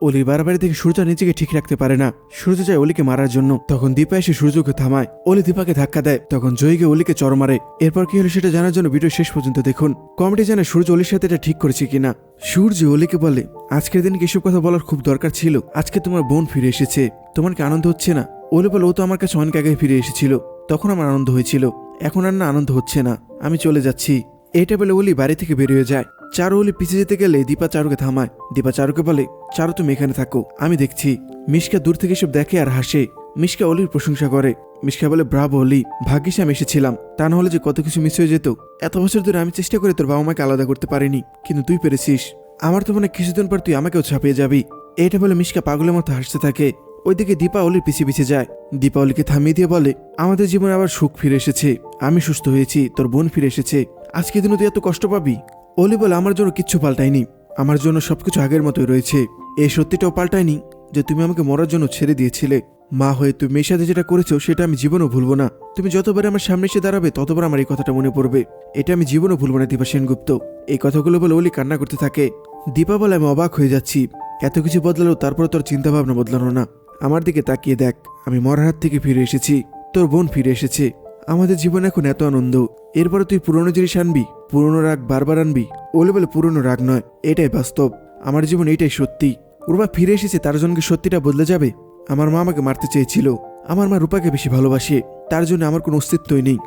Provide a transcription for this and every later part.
অলি বারবার দেখে সূর্য নিজেকে ঠিক রাখতে পারে না। সূর্য যায় অলিকে মারার জন্য। তখন দীপা এসে সূর্যকে থামায়। অলি দীপাকে ধাক্কা দেয়। তখন জয়ীকে অলিকে চর মারে। এরপর কি হলো সেটা জানার জন্য ভিডিও শেষ পর্যন্ত দেখুন। কমেডি জানে সূর্য অলির সাথে এটা ঠিক করেছে কিনা। সূর্য অলিকে বলে, আজকের দিন এসব কথা বলার খুব দরকার ছিল। আজকে তোমার বোন ফিরে এসেছে। তোমার কি আনন্দ হচ্ছে না? অলি বলে, ও তো আমার কাছে অনেক আগে ফিরে এসেছিল। তখন আমার আনন্দ হয়েছিল। এখন আর না আনন্দ হচ্ছে না। আমি চলে যাচ্ছি। এটা বলে অলি বাড়ি থেকে বেরিয়ে যায়। চারু অলি পিছিয়ে যেতে গেলে দীপা চারুকে থামায়। দীপা চারুকে বলে, চারু, তুমি এখানে থাকো, আমি দেখছি। মিশকা দূর থেকে সব দেখে আর হাসে। মিশকা অলির প্রশংসা করে। মিশকা বলে, ব্রাভো অলি, ভাগ্যিস আমি এসেছিলাম। তা না হলে যে কত কিছু মিস হয়ে যেত। এত বছর ধরে আমি চেষ্টা করে তোর বাবা মাকে আলাদা করতে পারিনি, কিন্তু তুই পেরেছিস। আমার তো মনে কিছুদিন পর তুই আমাকেও ছাপিয়ে যাবি। এটা বলে মিশকা পাগলের মতো হাসতে থাকে। ওইদিকে দীপা অলির পিছিয়ে পিছিয়ে যায়। দীপা অলিকে থামিয়ে দিয়ে বলে, আমাদের জীবনে আবার সুখ ফিরে এসেছে। আমি সুস্থ হয়েছি, তোর বোন ফিরে এসেছে। আজকে দিনও তুই এত কষ্ট পাবি? অলি বলে, আমার জন্য কিচ্ছু পাল্টায়নি। আমার জন্য সবকিছু আগের মতোই রয়েছে। এই সত্যিটাও পাল্টায়নি যে তুমি আমাকে মরার জন্য ছেড়ে দিয়েছিলে। মা হয়ে তুমি মেয়ের সাথে যেটা করেছ, সেটা আমি জীবনও ভুলবো না। তুমি যতবার আমার সামনে এসে দাঁড়াবে, ততবার আমার এই কথাটা মনে পড়বে। এটা আমি জীবনও ভুলবো না, দীপা সেনগুপ্ত। এই কথাগুলো বলে অলি কান্না করতে থাকে। দীপা বলে, আমি অবাক হয়ে যাচ্ছি। এত কিছু বদলালো তারপর তোর চিন্তা ভাবনা বদলানো না। আমার দিকে তাকিয়ে দেখ, আমি মরার হাত থেকে ফিরে এসেছি। তোর বোন ফিরে এসেছে। আমাদের জীবন এখন এত আনন্দ। এরপরে তুই পুরনো জিনিস আনবি, পুরনো রাগ বারবার আনবি। ওলে বলে পুরনো রাগ নয়, এটাই বাস্তব। আমার জীবন এটাই সত্যি। রূপা ফিরে এসেছে, তার জন্য কি সত্যিটা বদলে যাবে? আমার মা আমাকে মারতে চেয়েছিল। আমার মা রূপাকে বেশি ভালোবাসে, তার জন্য আমার কোনো অস্তিত্বই নেই।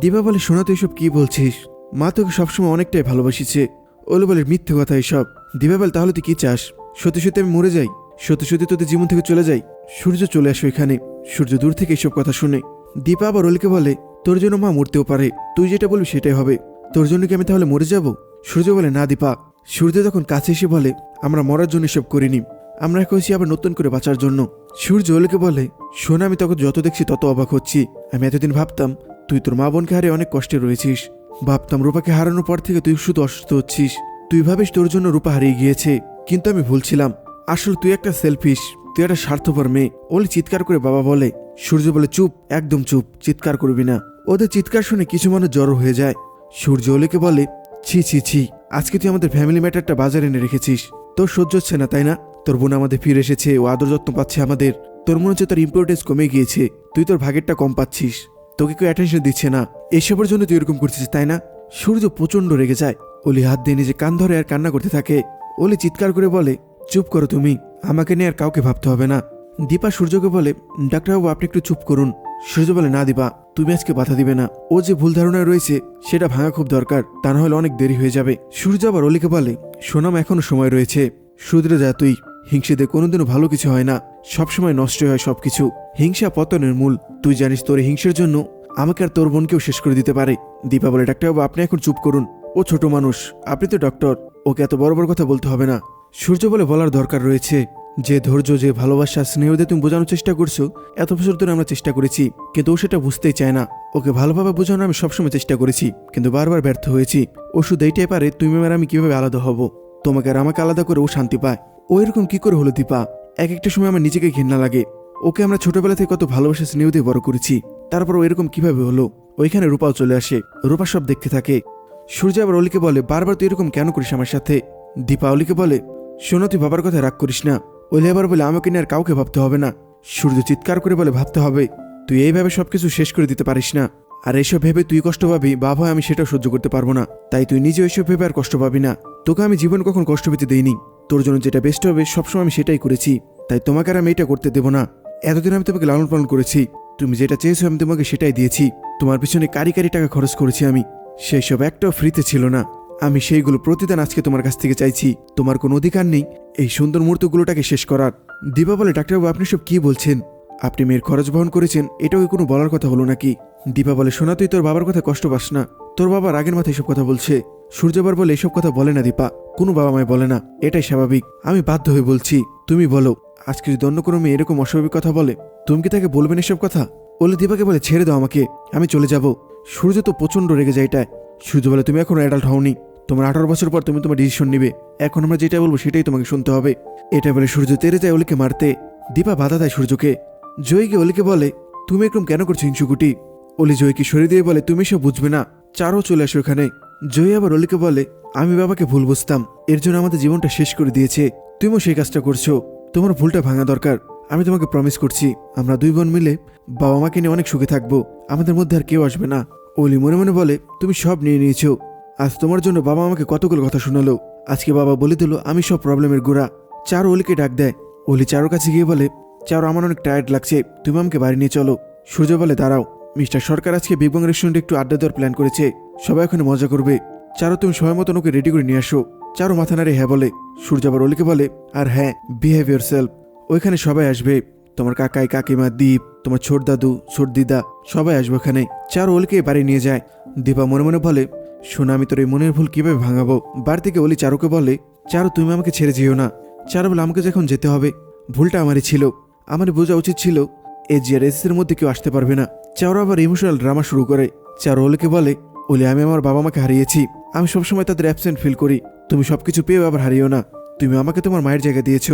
দিবা বলে, শোনা তুই এসব কি বলছিস? মা তোকে সবসময় অনেকটাই ভালোবাসিছে। ওলে বলে, মিথ্যে কথা এসব। দিবা বলে, তাহলে তুই কি চাস? সত্যি সত্যি আমি মরে যাই। সত্যি সত্যি তোদের জীবন থেকে চলে যাই। সূর্য চলে আসো এখানে। সূর্য দূর থেকে এসব কথা শুনে। দীপা আবার অলিকে বলে, তোর জন্য মা মরতেও পারে, তুই যেটা বলবি সেটাই হবে। তোর জন্য কি আমি তাহলে মরে যাব? সূর্য বলে, না দীপা। সূর্য তখন কাছে এসে বলে, আমরা মরার জন্য এসব করিনি। আমরা করেছি আবার নতুন করে বাঁচার জন্য। সূর্য অলিকে বলে, শোন, আমি তখন যত দেখছি তত অবাক হচ্ছি। আমি এতদিন ভাবতাম, তুই তোর মা বোনকে হারে অনেক কষ্টে রয়েছিস। ভাবতাম রূপাকে হারানোর পর থেকে তুই শুধু অসুস্থ হচ্ছিস। তুই ভাবিস তোর জন্য রূপা হারিয়ে গিয়েছে, কিন্তু আমি ভুলছিলাম। আসলে তুই একটা সেলফিশ তুই একটা স্বার্থপর মেয়ে। ওলি চিৎকার করে বাবা বলে সূর্য বলে, চুপ, একদম চুপ, চিৎকার করবি না। ওদের চিৎকার শুনে কিছু মানুষ জড়ো হয়ে যায়। সূর্য অলিকে বলে, ছি ছি ছি, আজকে তুই আমাদের ফ্যামিলি ম্যাটারটা বাজারে এনে রেখেছিস। তোর সহ্য হচ্ছে না, তাই না? তোর বোন আমাদের ফিরে এসেছে, ও আদর যত্ন পাচ্ছে আমাদের। তোর মনে হচ্ছে তোর ইম্পর্টেন্স কমে গিয়েছে। তুই তোর ভাগেরটা কম পাচ্ছিস। তোকে কেউ অ্যাটেনশন দিচ্ছে না। এসবের জন্য তুই এরকম করছিস, তাই না? সূর্য প্রচণ্ড রেগে যায়। অলি হাত দিয়ে নিজে কান ধরে আর কান্না করতে থাকে। অলি চিৎকার করে বলে, চুপ করো তুমি। আমাকে নিয়ে আর কাউকে ভাবতে হবে না। দীপা সূর্যকে বলে, ডাক্তারবাবু, আপনি একটু চুপ করুন। সূর্য বলে, না দীপা, তুমি আজকে বাধা দিবে না। ও যে ভুল ধারণায় রয়েছে, সেটা ভাঙা খুব দরকার। তা না হলে অনেক দেরি হয়ে যাবে। সূর্য আবার অলিকে বলে, সোনাম, এখনও সময় রয়েছে। শুধরে যা তুই। হিংসেদের কোনোদিনও ভালো কিছু হয় না। সবসময় নষ্ট হয় সবকিছু। হিংসা পতনের মূল। তুই জানিস তোর হিংসের জন্য আমাকে আর তোর বোনকেও শেষ করে দিতে পারে। দীপা বলে, ডাক্তারবাবু, আপনি এখন চুপ করুন। ও ছোট মানুষ। আপনি তো ডক্টর। ওকে এত বড় বড় কথা বলতে হবে না। সূর্য বলে, বলার দরকার রয়েছে। যে ধৈর্য, যে ভালোবাসা স্নেহ দিয়ে তুমি বোঝানোর চেষ্টা করছ, এত বছর ধরে আমরা চেষ্টা করেছি, কিন্তু ও সেটা বুঝতেই চায় না। ওকে ভালোভাবে বোঝানোর আমি সবসময় চেষ্টা করেছি, কিন্তু বারবার ব্যর্থ হয়েছি। ও শুধু এইটাই পারে, তুমি আর আমি কীভাবে আলাদা হব? তোমাকে আর আমাকে আলাদা করে ও শান্তি পায়। ও এরকম কি করে হলো দীপা? এক একটা সময় আমার নিজেকে ঘৃণা লাগে। ওকে আমরা ছোটবেলা থেকে কত ভালোবাসা, স্নেহ দিয়ে বড় করেছি। তারপর ও এরকম কীভাবে হলো? ওইখানে রূপাও চলে আসে, রূপা সব দেখতে থাকে। সূর্য আবার অলিকে বলে, বারবার তুই এরকম কেন করিস আমার সাথে? দীপা অলিকে বলে, শোনো, তুই বাবার কথা রাগ করিস না। ওলি আবার বলে আমাকে নিয়ে আর কাউকে ভাবতে হবে না। সূর্য চিৎকার করে বলে, ভাবতে হবে। তুই এইভাবে সবকিছু শেষ করে দিতে পারিস না। আর এইসব ভেবে তুই কষ্ট পাবি। বাবা, আমি সেটাও সহ্য করতে পারব না। তাই তুই নিজে এইসব ভেবে আর কষ্ট পাবি না। তোকে আমি জীবন কখন কষ্ট পেতে দেইনি। তোর জন্য যেটা বেস্ট হবে, সবসময় আমি সেটাই করেছি। তাই তোমাকে আর আমি এটা করতে দেবো না। এতদিন আমি তোমাকে লালন পালন করেছি। তুমি যেটা চেয়েছো আমি তোমাকে সেটাই দিয়েছি। তোমার পিছনে কারি কারি টাকা খরচ করেছি আমি। সেই সব একটাও ফ্রিতে ছিল না। আমি সেইগুলো প্রতিদান আজকে তোমার কাছ থেকে চাইছি, তোমার কোনো অধিকার নেই। এই সুন্দর মুহূর্তগুলোটাকে শেষ করার। দীপা বলে ডাক্তারবাবু, আপনি সব কি বলছেন? আপনি মেয়ের খরচ বহন করেছেন, এটাও কোনো বলার কথা হলো নাকি? দীপা বলে শোনা তুই তোর বাবার কথা কষ্ট পাস না। তোর বাবা রাগের মাথায় এসব কথা বলছে। সূর্যবার বলে এসব কথা বলে না দীপা। কোনো বাবা মায় বলে না। এটাই স্বাভাবিক। আমি বাধ্য হয়ে বলছি, তুমি বলো, আজকে যদি অন্য কোনো মেয়ে এরকম অস্বাভাবিক কথা বলে, তুমি কি তাকে বলবেন এসব কথা? বলে দীপাকে বলে ছেড়ে দাও আমাকে, আমি চলে যাব। সূর্য তো প্রচণ্ড রেগে যায় এটায়। সূর্য বলে তুমি এখনও অ্যাডাল্ট হওনি। তোমার আঠারো বছর পর তুমি তোমার ডিসিশন নিবে। এখন আমরা যেটা বলব সেটাই তোমাকে শুনতে হবে। এটা বলে সূর্য তেরে যায় অলিকে মারতে। দীপা বাধা দেয় সূর্যকে। জয়ীকে অলিকে বলে, তুমি এরকম কেন করছ হিংসুকুটি? অলি জয়ীকে সরে দিয়ে বলে, তুমি সব বুঝবে না। চারও চলে আসো এখানে। জয়ী আবার অলিকে বলে, আমি বাবাকে ভুল বুঝতাম। এর জন্য আমাদের জীবনটা শেষ করে দিয়েছে। তুমিও সেই কাজটা করছ। তোমার ভুলটা ভাঙা দরকার। আমি তোমাকে প্রমিস করছি, আমরা দুই বোন মিলে বাবা মাকে নিয়ে অনেক সুখে থাকব। আমাদের মধ্যে আর কেউ আসবে না। অলি মনে মনে বলে, তুমি সব নিয়ে নিয়েছো। আজ তোমার জন্য বাবা আমাকে কতগুলো কথা শোনালো। আজকে বাবা বলে দিল, আমি সব প্রবলেমের গোড়া। চারু অলিকে ডাক দেয়। অলি চারুর কাছে গিয়ে বলে, চারু, আমার অনেক টায়ার্ড লাগছে। তুমি আমাকে বাড়ি নিয়ে চলো। সূর্য বলে, দাঁড়াও। মিস্টার সরকার আজকে বিগ বাং রেস্টুরেন্টে একটু আড্ডা দেওয়ার প্ল্যান করেছে। সবাই ওখানে মজা করবে। চারু, তুমি সময় মতন ওকে রেডি করে নিয়ে আসো। চারু মাথা নাড়ে হ্যাঁ বলে। সূর্য আবার অলিকে বলে, আর হ্যাঁ বিহেভ ইউর সেলফ ওইখানে সবাই আসবে। তোমার কাকাই, কাকিমা, দীপ, তোমার ছোট দাদু, ছোট দিদা, সবাই আসবে ওখানে। চারু ওলকে বাড়ি নিয়ে যায়। দীপা মনে মনে বলে, শোনা, আমি তোর এই মনের ভুল কীভাবে ভাঙাবো? বাড়ি থেকে অলি চারুকে বলে, চারু, তুমি আমাকে ছেড়ে যেও না। চারু বলে, আমাকে যখন যেতে হবে। ভুলটা আমারই ছিল। আমার বোঝা উচিত ছিল এ জিআরএসের মধ্যে কেউ আসতে পারবে না। চারু আবার ইমোশনাল ড্রামা শুরু করে। চারু ওলকে বলে, ওলি, আমি আমার বাবা মাকে হারিয়েছি। আমি সবসময় তাদের অ্যাবসেন্ট ফিল করি। তুমি সবকিছু পেয়েও আবার হারিও না। তুমি আমাকে তোমার মায়ের জায়গা দিয়েছ।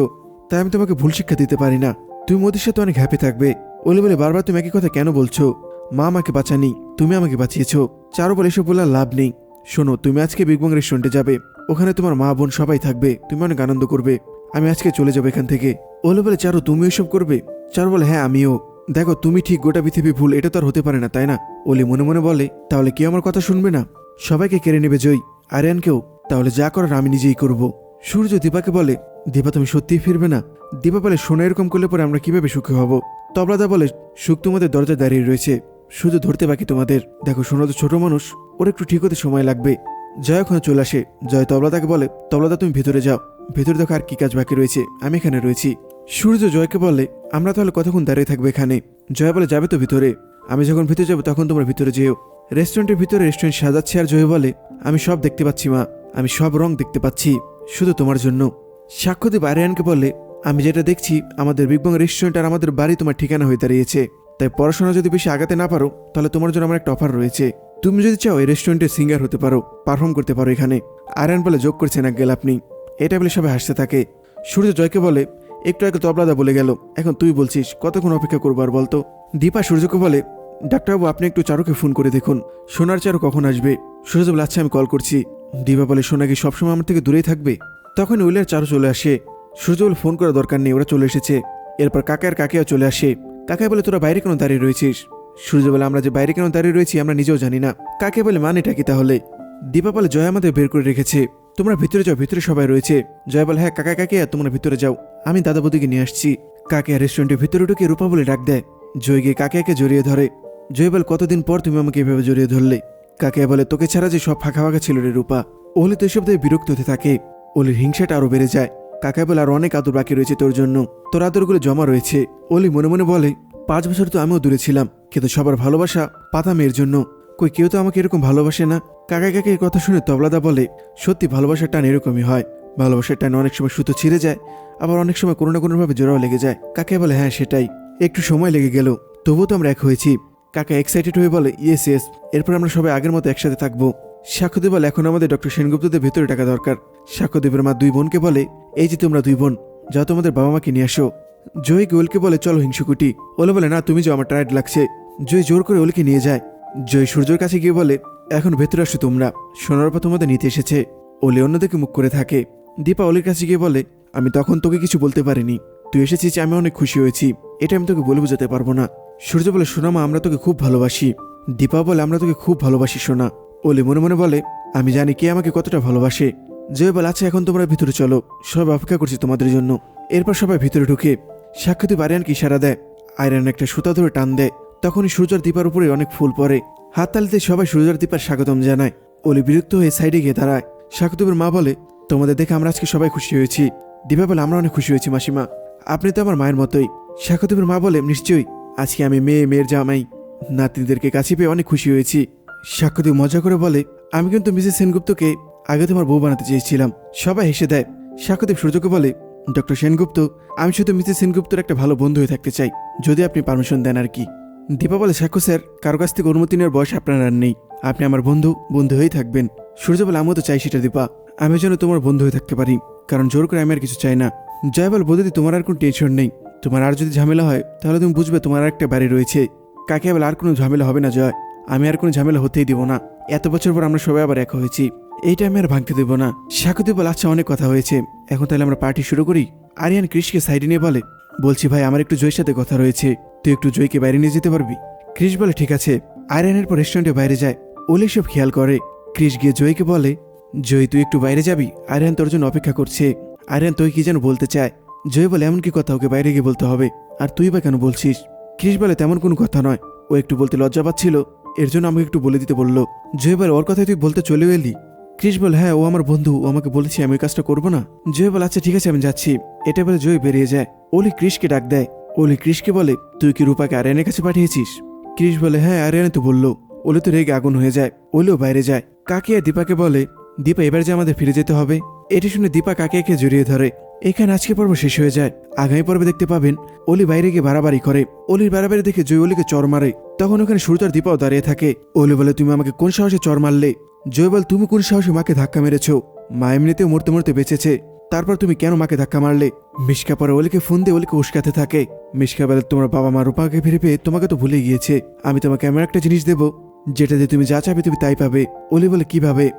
তাই আমি তোমাকে ভুল শিক্ষা দিতে পারি না। তুমি মোদির সাথে অনেক হ্যাপি থাকবে। ওলি বলে বারবার তুমি একই কথা কেন বলছো? মা আমাকে বাঁচানি, তুমি আমাকে বাঁচিয়েছো। চারু বলে এসব বলে লাভ নেই। শোনো, তুমি আজকে বিগ বং রেস্টুরেন্টে যাবে। ওখানে তোমার মা বোন সবাই থাকবে, তুমি অনেক আনন্দ করবে। আমি আজকে চলে যাব এখান থেকে। ওলে বলে চারো তুমি এসব করবে? চারু বলে হ্যাঁ আমিও। দেখো, তুমি ঠিক গোটা পৃথিবী ভুল, এটা তো আর হতে পারে না, তাই না? ওলি মনে মনে বলে, তাহলে কেউ আমার কথা শুনবে না? সবাইকে কেড়ে নেবে জয়। আরিয়ানকেও, তাহলে যা করার আমি নিজেই করব। সূর্য দীপাকে বলে, দীপা, তুমি সত্যিই ফিরবে না? দীপা বলে সোনা এরকম করলে পরে আমরা কীভাবে সুখী হব? তবলাদা বলে, সুখ তোমাদের দরজা দাঁড়িয়ে রয়েছে, শুধু ধরতে বাকি তোমাদের। দেখো সোনা তো, ছোট মানুষ, ওর একটু ঠিক হতে সময় লাগবে। জয় ওখানে চলে আসে। জয় তবলাদাকে বলে, তবলাদা, তুমি ভেতরে যাও। ভেতরে দেখো আর কি কাজ বাকি রয়েছে, আমি এখানে রয়েছি। সূর্য জয়কে বলে, আমরা তাহলে কতক্ষণ দাঁড়িয়ে থাকব এখানে? জয় বলে, যাবে তো ভিতরে। আমি যখন ভিতরে যাব, তখন তোমরা ভিতরে যেও। রেস্টুরেন্টের ভিতরে রেস্টুরেন্ট সাজাচ্ছে আর জয় বলে, আমি সব দেখতে পাচ্ছি, মা। আমি সব রং দেখতে পাচ্ছি। শুধু তোমার জন্য। সাক্ষ্যদীপ আরিয়ানকে বলে আমি যেটা দেখছি, আমাদের বিগ বং রেস্টুরেন্ট আর আমাদের বাড়ি তোমার ঠিকানা হয়ে দাঁড়িয়েছে। তাই পড়াশোনা যদি বেশি আগাতে না পারো, তাহলে তোমার জন্য আমার একটা অফার রয়েছে। তুমি যদি চাও এই রেস্টুরেন্টের সিঙ্গার হতে পারো পারফর্ম করতে পারো এখানে। আরিয়ান বলে যোগ করছেন এক গেল আপনি। এটা বলে সবাই হাসতে থাকে। সূর্য জয়কে বলে, একটু আগে তবলাদা বলে গেল। এখন তুই বলছিস, কতক্ষণ অপেক্ষা করব আর বলতো? দীপা সূর্যকে বলে, ডাক্তারবাবু, আপনি একটু চারুকে ফোন করে দেখুন। সোনার চারু কখন আসবে? সূর্য বলে আচ্ছা আমি কল করছি। দীপা বলে সোনা কি সবসময় আমার থেকে দূরেই থাকবে? তখন উইলের চারু চলে আসে। সূর্য বলে ফোন করার দরকার নেই, ওরা চলে এসেছে। এরপর কাকার কাকেও চলে আসে। কাকাই বলে, তোরা বাইরে কেন দাঁড়িয়ে রয়েছিস? সূর্য বলে, আমরা যে বাইরে কেন দাঁড়িয়ে রয়েছি, আমরা নিজেও জানি না। কাকে বলে মানেটা কি তাহলে? দীপা বলে, জয় আমাদের বের করে রেখেছে। তোমরা ভিতরে যাও, ভিতরে সবাই রয়েছে। জয় বলে হ্যাঁ কাকা কাকে তোমরা ভিতরে যাও। আমি দাদা বৌদিকে নিয়ে আসছি। কাকে রেস্টুরেন্টের ভিতরে ঢুকে রূপা বলে ডাক দেয়। জয় গিয়ে কাকে জড়িয়ে ধরে। জয় বলে, কতদিন পর তুমি আমাকে এভাবে জড়িয়ে ধরলে? কাকে বলে, তোকে ছাড়া যে সব ফাঁকা ফাঁকা ছিল রে রূপা? ওলি তো এসব দিয়ে বিরক্ত হতে থাকে। ওলির হিংসাটা আরও বেড়ে যায়। কাকা বলে, আর অনেক আদর বাকি রয়েছে তোর জন্য। তোর আদরগুলো জমা রয়েছে। ওলি মনে মনে বলে, পাঁচ বছর তো আমিও দূরে ছিলাম, কিন্তু সবার ভালোবাসা পাতা মেয়ের জন্য। কই, কেউ তো আমাকে এরকম ভালোবাসে না? কাকা কাকে কথা শুনে তবলাদা বলে, সত্যি ভালোবাসার টান এরকমই হয়। ভালোবাসার টান অনেক সময় সুতো ছিঁড়ে যায়, আবার অনেক সময় কোনো না কোনোভাবে জোড়াও লেগে যায়। কাকে বলে হ্যাঁ সেটাই। একটু সময় লেগে গেল, তবুও তো আমরা এক হয়েছি। কাকা এক্সাইটেড হয়ে বলে ইয়েস ইয়েস এরপর আমরা সবাই আগের মতো একসাথে থাকব। সাক্ষ্যদেব বলে, এখন আমাদের ডক্টর সেনগুপ্তদের ভেতরে টাকা দরকার। সাক্ষ্যদেবের মা, দুই বোনকে বলে, এই যে তোমরা দুই বোন, যাও তোমাদের বাবা মাকে নিয়ে আসো। জয় গোলকে বলে, চলো হিংসুকুটি। ওলে বলে, না, তুমি যাও, আমার টায়ার্ড লাগছে। জয় জোর করে ওলকে নিয়ে যায়। জয় সূর্যর কাছে গিয়ে বলে, এখন ভেতরে আসো তোমরা। সোনার পর তোমাদের নিতে এসেছে। ওলে অন্যদিকে মুখ করে থাকে। দীপা ওলির কাছে গিয়ে বলে, আমি তখন তোকে কিছু বলতে পারিনি। তুই এসেছিস আমি অনেক খুশি হয়েছি। এটা আমি তোকে বলে বোঝাতে পারব না। সূর্য বলে সোনা মা আমরা তোকে খুব ভালোবাসি। দীপা বলে, আমরা তোকে খুব ভালোবাসি, সোনা। ওলি মনে মনে বলে, আমি জানি কে আমাকে কতটা ভালোবাসে। জয় বলে আচ্ছা এখন তোমরা ভিতরে চলো। সবাই অপেক্ষা করছি তোমাদের জন্য। এরপর সবাই ভিতরে ঢুকে সাক্ষাৎ আরিয়ানকে ইশারা দেয়। আয়রান একটা সুতা ধরে টান দেয়। তখনই সূর্যর দীপার উপরে অনেক ফুল পড়ে। হাততালিতে সবাই সূর্যর দীপার স্বাগতম জানায়। অলি বিরক্ত হয়ে সাইডে গিয়ে দাঁড়ায়। সাকুতুবের মা বলে, তোমাদের দেখে আমরা আজকে সবাই খুশি হয়েছি। দীপা বলে, আমরা অনেক খুশি হয়েছি, মাসিমা। আপনি তো আমার মায়ের মতোই। সাকুতুবের মা বলে, নিশ্চয়ই, আজকে আমি মেয়ে, মেয়ের জামাই। নাতিদেরকে কাছে পেয়ে অনেক খুশি হয়েছি। সাক্ষ্যদেব মজা করে বলে, আমি কিন্তু মিসেস সেনগুপ্তকে আগে তোমার বউ বানাতে চেয়েছিলাম। সবাই হেসে দেয়। সাক্ষ্যদেব সূর্যকে বলে, ডক্টর সেনগুপ্ত, আমি শুধু মিসেস সেনগুপ্তর একটা ভালো বন্ধু হয়ে থাকতে চাই, যদি আপনি পারমিশন দেন আর কি। দীপা বলে সাক্ষ্য স্যার, কারও কাছ থেকে অনুমতি নেওয়ার বয়স আপনার আর নেই। আপনি আমার বন্ধু বন্ধু হয়েই থাকবেন। সূর্য বলে, আমিও তো চাই সেটা, দীপা। আমি যেন তোমার বন্ধু হয়ে থাকতে পারি, কারণ জোর করে আমি আর কিছু চাই না। জয় বল বৌদি তোমার আর কোনো টেনশন নেই। তোমার আর যদি ঝামেলা হয়, তাহলে তুমি বুঝবে তোমার আর একটা বাড়ি রয়েছে। কাকে বলে, আর কোনো ঝামেলা হবে না, জয়। আমি আর কোনো ঝামেলা হতেই দিব না। এত বছর পর আমরা সবাই আবার এক হয়েছি। এইটা আমি আর ভাঙতে দেবো না। সাকুতি বল আচ্ছা অনেক কথা হয়েছে। এখন তাহলে আমরা পার্টি শুরু করি। আরিয়ান ক্রিশকে সাইডে নিয়ে বলে, বলছি ভাই, আমার একটু জয়ের সাথে কথা রয়েছে। তুই একটু জয়কে বাইরে নিয়ে যেতে পারবি? ক্রিশ বলে, ঠিক আছে। আরিয়ানের পর রেস্টুরেন্টে বাইরে যায়। ওলি সব খেয়াল করে। ক্রিশ গিয়ে জয়কে বলে, জয়, তুই একটু বাইরে যাবি? আরিয়ান তোর জন্য অপেক্ষা করছে। আরিয়ান তুই কি যেন বলতে চায়। জয় বলে এমন কি কথা ওকে বাইরে গিয়ে বলতে হবে? আর তুই বা কেন বলছিস? ক্রিশ বলে তেমন কোনো কথা নয়। ও একটু বলতে লজ্জা পাচ্ছিল। এর জন্য আমাকে একটু বলে দিতে বলল, জয় বলে ওর কথাই তুই বলতে চলেও এলি? ক্রিশ বলে হ্যাঁ ও আমার বন্ধু, ও আমাকে বলেছে আমি ওই কাজটা করব না। জয় বলে আচ্ছা ঠিক আছে, আমি যাচ্ছি। এটা বলে জয় বেরিয়ে যায়। ওলি ক্রিশকে ডাক দেয়। ওলি ক্রিশকে বলে, তুই কি রূপাকে আরিয়ানের কাছে পাঠিয়েছিস? ক্রিশ বলে হ্যাঁ আরিয়ানে তো বলল। ওলে তো রেগে আগুন হয়ে যায়। ওলেও বাইরে যায়। কাকিয়া দীপাকে বলে, দীপা, এবার যে আমাদের ফিরে যেতে হবে। এটি শুনে দীপা কাকিয়াকে জড়িয়ে ধরে। এখানে আজকে পর্ব শেষ হয়ে যায়। আগামী পর্বে দেখতে পাবেন অলি বাইরে গিয়ে বাড়াবাড়ি করে। অলির বাড়াবাড়ি দেখে জয় অলিকে চর মারে। তখন ওখানে সূর্যর দীপাও দাঁড়িয়ে থাকে। অলি বলে, তুমি আমাকে কোন সাহসে চর মারলে? জয় বল, তুমি কোন সাহসে মাকে ধাক্কা মেরেছো? মা এমনিতেও মরতে মরতে বেঁচেছে। তারপর তুমি কেন মাকে ধাক্কা মারলে? মিশকা পরে অলিকে ফোন দিয়ে অলিকে উস্কাতে থাকে। মিশকা বলে, তোমার বাবা মা রূপাকে ফিরে পেয়ে তোমাকে তো ভুলে গিয়েছে। আমি তোমাকে এমন একটা জিনিস দেবো, যেটা দিয়ে তুমি যা চাবে তুমি তাই পাবে। অলি বলে, কীভাবে?